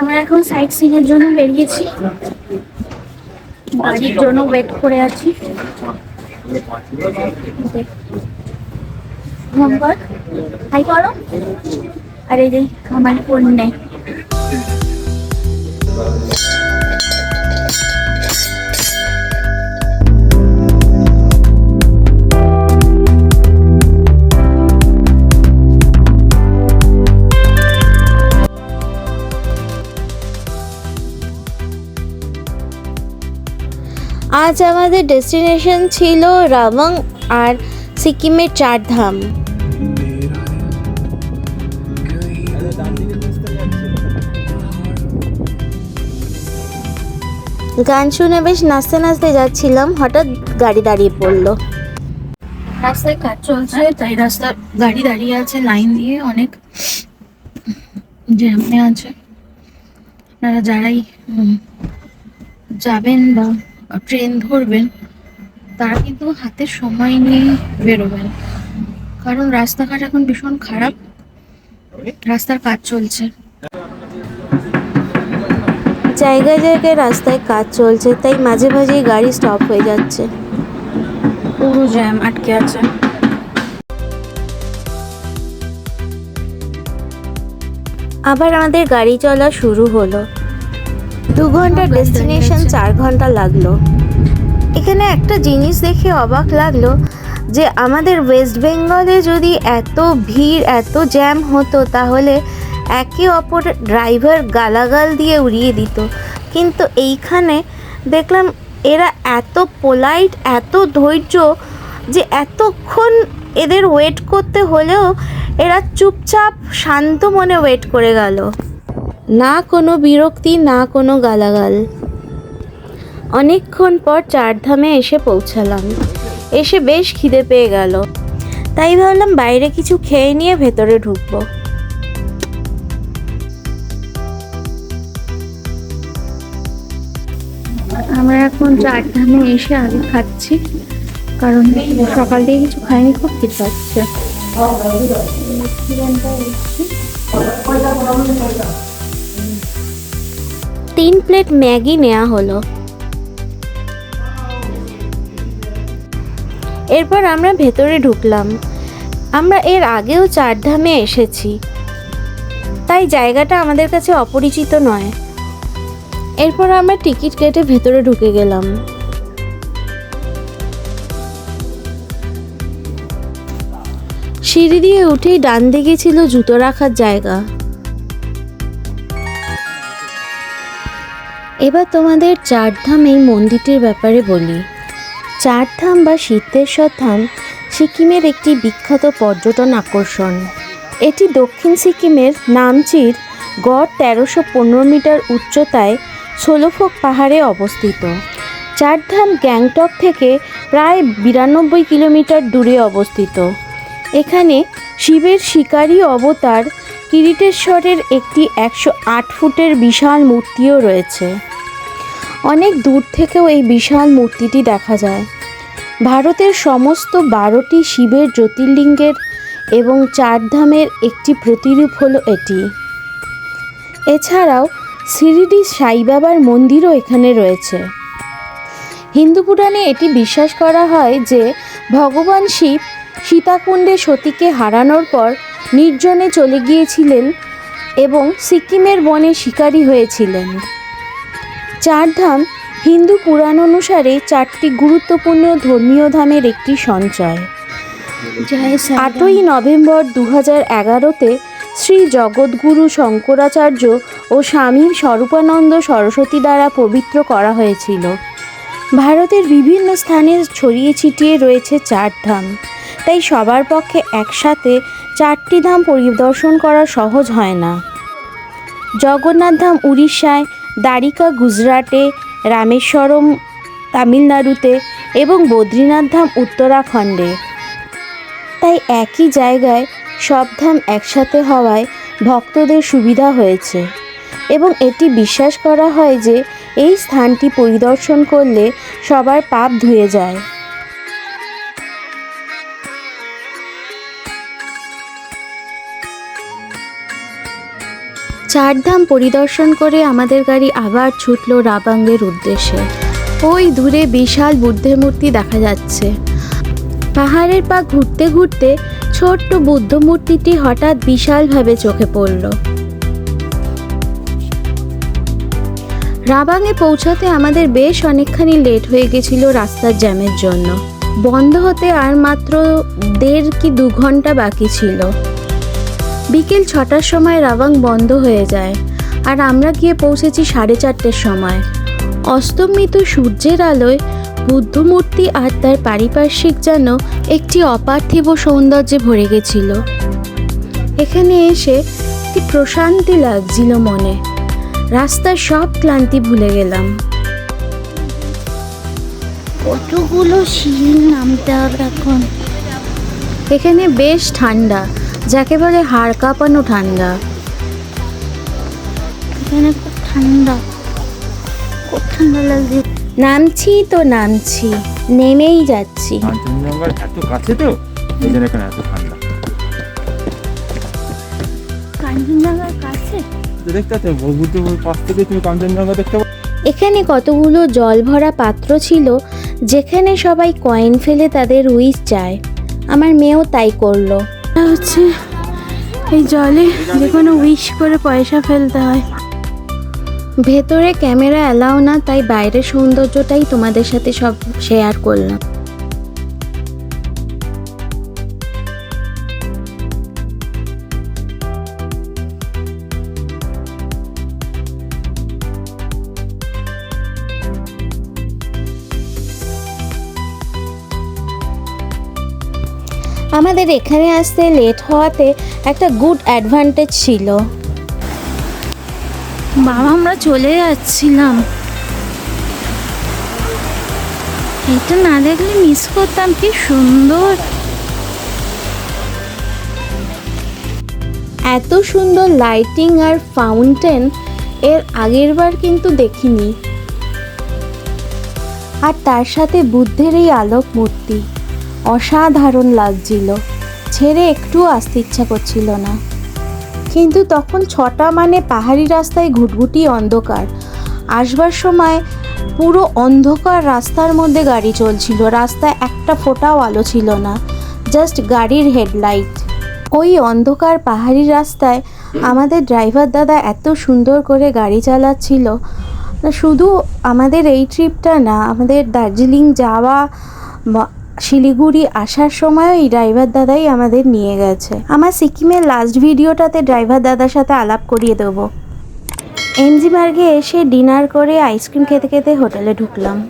আমরা এখন site scene এর জন্য বেরিয়েছি। গাড়ির জন্য ওয়েট করে আছি। নম্বর হাই করো আর এই যে আমার ফোন নেই। আজ আমাদের ডেস্টিনেশন ছিল রাবং আর সিকিমের চারধাম। গান শুনে বেশ নাচতে নাচতে যাচ্ছিলাম, হঠাৎ গাড়ি দাঁড়িয়ে পড়ল। রাস্তায় কাজ চলছে, তাই রাস্তা গাড়ি দাঁড়িয়ে আছে, লাইন দিয়ে অনেক জ্যামে আছে। আপনারা যারাই যাবেন বা ট্রেন ধরবেন তারা কিন্তু হাতে সময় নিয়ে বেরোবেন। কারণ রাস্তাঘাট এখন ভীষণ খারাপ রাস্তার কাজ চলছে। জায়গায় জায়গায় রাস্তায় কাজ চলছে তাই মাঝে মাঝেই গাড়ি স্টপ হয়ে যাচ্ছে। পুরো জ্যাম আটকে আছে। আবার আমাদের গাড়ি চলা শুরু হলো। দু ঘণ্টা ডেস্টিনেশন চার ঘণ্টা লাগল। এখানে একটা জিনিস দেখে অবাক লাগল যে আমাদের ওয়েস্ট বেঙ্গলে যদি এত ভিড়, এত জ্যাম হতো তাহলে একে অপর ড্রাইভার গালাগাল দিয়ে উড়িয়ে দিত। কিন্তু এইখানে দেখলাম এরা এত পোলাইট এত ধৈর্য যে এতক্ষণ এদের ওয়েট করতে হলেও এরা চুপচাপ শান্ত মনে ওয়েট করে গেল। না কোনো বিরক্তি, না কোনো গালাগাল। অনেকক্ষণ পর চারধামে এসে পৌঁছালাম। এসে বেশ খিদে পেয়ে গেল। তাই ভাবলাম বাইরে কিছু খেয়ে নিয়ে ভেতরে ঢুকবো। আমরা এখন চারধামে এসে আগে খাচ্ছি, কারণ সকাল থেকে কিছু খাইনি, খুব খিদে পাচ্ছে। তিন প্লেট ম্যাগি নেওয়া হলো। এরপর আমরা ভেতরে ঢুকলাম। আমরা এর আগেও চারধামে এসেছি। তাই জায়গাটা আমাদের কাছে অপরিচিত নয়। এরপর আমরা টিকিট কেটে ভেতরে ঢুকে গেলাম। সিঁড়ি দিয়ে উঠেই ডান দিকে ছিল জুতো রাখার জায়গা। এবার তোমাদের চারধাম এই মন্দিরটির ব্যাপারে বলি। চারধাম বা সিদ্ধেশ্বর ধাম সিকিমের একটি বিখ্যাত পর্যটন আকর্ষণ। এটি দক্ষিণ সিকিমের নামচির গড় তেরোশো পনেরো মিটার উচ্চতায় ষোলোফোক পাহাড়ে অবস্থিত। চারধাম গ্যাংটক থেকে প্রায় বিরানব্বই কিলোমিটার দূরে অবস্থিত। এখানে শিবের শিকারী অবতার কিরিটেশ্বরের একটি একশো আট ফুটের বিশাল মূর্তিও রয়েছে। অনেক দূর থেকেও এই বিশাল মূর্তিটি দেখা যায়। ভারতের সমস্ত বারোটি শিবের জ্যোতির্লিঙ্গের এবং চারধামের একটি প্রতিরূপ হলো এটি। এছাড়াও শিরিডি সাইবাবার মন্দিরও এখানে রয়েছে। হিন্দু পুরাণে এটি বিশ্বাস করা হয় যে ভগবান শিব সীতাকুণ্ডে সতীকে হারানোর পর নির্জনে চলে গিয়েছিলেন এবং সিকিমের বনে শিকারী হয়েছিলেন। চারধাম হিন্দু পুরাণ অনুসারে চারটি গুরুত্বপূর্ণ ধর্মীয় ধামের একটি সঞ্চয়। আটই নভেম্বর দু হাজার এগারোতে শ্রী জগৎগুরু শঙ্করাচার্য ও স্বামী স্বরূপানন্দ সরস্বতী দ্বারা পবিত্র করা হয়েছিল। ভারতের বিভিন্ন স্থানে ছড়িয়ে ছিটিয়ে রয়েছে চার ধাম তাই সবার পক্ষে একসাথে চারটি ধাম পরিদর্শন করা সহজ হয় না। জগন্নাথ ধাম উড়িষ্যায়, দ্বারিকা গুজরাটে, রামেশ্বরম তামিলনাড়ুতে এবং বদ্রীনাথ ধাম উত্তরাখণ্ডে। তাই একই জায়গায় সব ধাম একসাথে হওয়ায় ভক্তদের সুবিধা হয়েছে এবং এটি বিশ্বাস করা হয় যে এই স্থানটি পরিদর্শন করলে সবার পাপ ধুয়ে যায়। চারধাম পরিদর্শন করে আমাদের গাড়ি আবার ছুটল রাবাঙ্গের উদ্দেশ্যে। ওই দূরে বিশাল বুদ্ধের মূর্তি দেখা যাচ্ছে। পাহাড়ের পা ঘুরতে ঘুরতে ছোট্ট বুদ্ধ মূর্তিটি হঠাৎ বিশালভাবে চোখে পড়ল। রাবাংয়ে পৌঁছাতে আমাদের বেশ অনেকখানি লেট হয়ে গেছিল রাস্তার জ্যামের জন্য। বন্ধ হতে আর মাত্র দেড় কি দু ঘণ্টা বাকি ছিল। বিকেল ছটার সময় রাবাং বন্ধ হয়ে যায় আর আমরা গিয়ে পৌঁছেছি সাড়ে চারটের সময়। অস্তমিত সূর্যের আলোয় বুদ্ধমূর্তি আর তার পারিপার্শ্বিক যেন একটি অপার্থিব সৌন্দর্যে ভরে গেছিল। এখানে এসে একটি প্রশান্তি লাগছিল মনে। রাস্তার সব ক্লান্তি ভুলে গেলাম। কতগুলো সিঁড়ি নামতে হবে এখন? এখানে বেশ ঠান্ডা। যাকে বলে হাড় কাঁপানো ঠান্ডা। এখানে খুব ঠান্ডা। খুব ঠান্ডা লাগছে। নামছি তো নামছি নেমেই যাচ্ছি। কাঞ্চনজঙ্ঘার এত কাছে তো এই জন্য এখানে এত ঠান্ডা। কাঞ্চনজঙ্ঘার কাছে? দেখতে পাচ্ছ পাশ থেকে তুমি কাঞ্চনজঙ্ঘা দেখতে এখানে কতগুলো জল ভরা পাত্র ছিল যেখানে সবাই কয়েন ফেলে তাদের উইশ চায়। আমার মেয়েও তাই করল। হচ্ছে এই জলে যে কোনো উইশ করে পয়সা ফেলতে হয়। ভেতরে ক্যামেরা অ্যালাও না, তাই বাইরের সৌন্দর্যটাই তোমাদের সাথে সব শেয়ার করলাম। আমাদের এখানে আসতে লেট হওয়াতে একটা গুড অ্যাডভান্টেজ ছিল। বাবা আমরা চলে যাচ্ছিলাম। এটা না দেখলে মিস করতাম কি সুন্দর। এত সুন্দর লাইটিং আর ফাউন্টেন এর আগের বার কিন্তু দেখিনি। আর তার সাথে বুদ্ধের এই আলোক মূর্তি অসাধারণ লাগছিল। ছেড়ে একটু আসতে ইচ্ছা করছিল না। কিন্তু তখন ছটা মানে পাহাড়ি রাস্তায় ঘুটঘুটি অন্ধকার। আসবার সময় পুরো অন্ধকার রাস্তার মধ্যে গাড়ি চলছিল। রাস্তায় একটা ফোঁটাও আলো ছিল না জাস্ট গাড়ির হেডলাইট ওই অন্ধকার পাহাড়ি রাস্তায় আমাদের ড্রাইভার দাদা এত সুন্দর করে গাড়ি চালাচ্ছিল। শুধু আমাদের এই ট্রিপটা না, আমাদের দার্জিলিং যাওয়া শিলিগুড়ি আসার সময় এই ড্রাইভার দাদাই আমাদের নিয়ে গেছে। আমার সিকিমের লাস্ট ভিডিওটাতে ড্রাইভার দাদার সাথে আলাপ করিয়ে দেবো। এমজি মার্গে এসে ডিনার করে আইসক্রিম খেতে খেতে হোটেলে ঢুকলাম।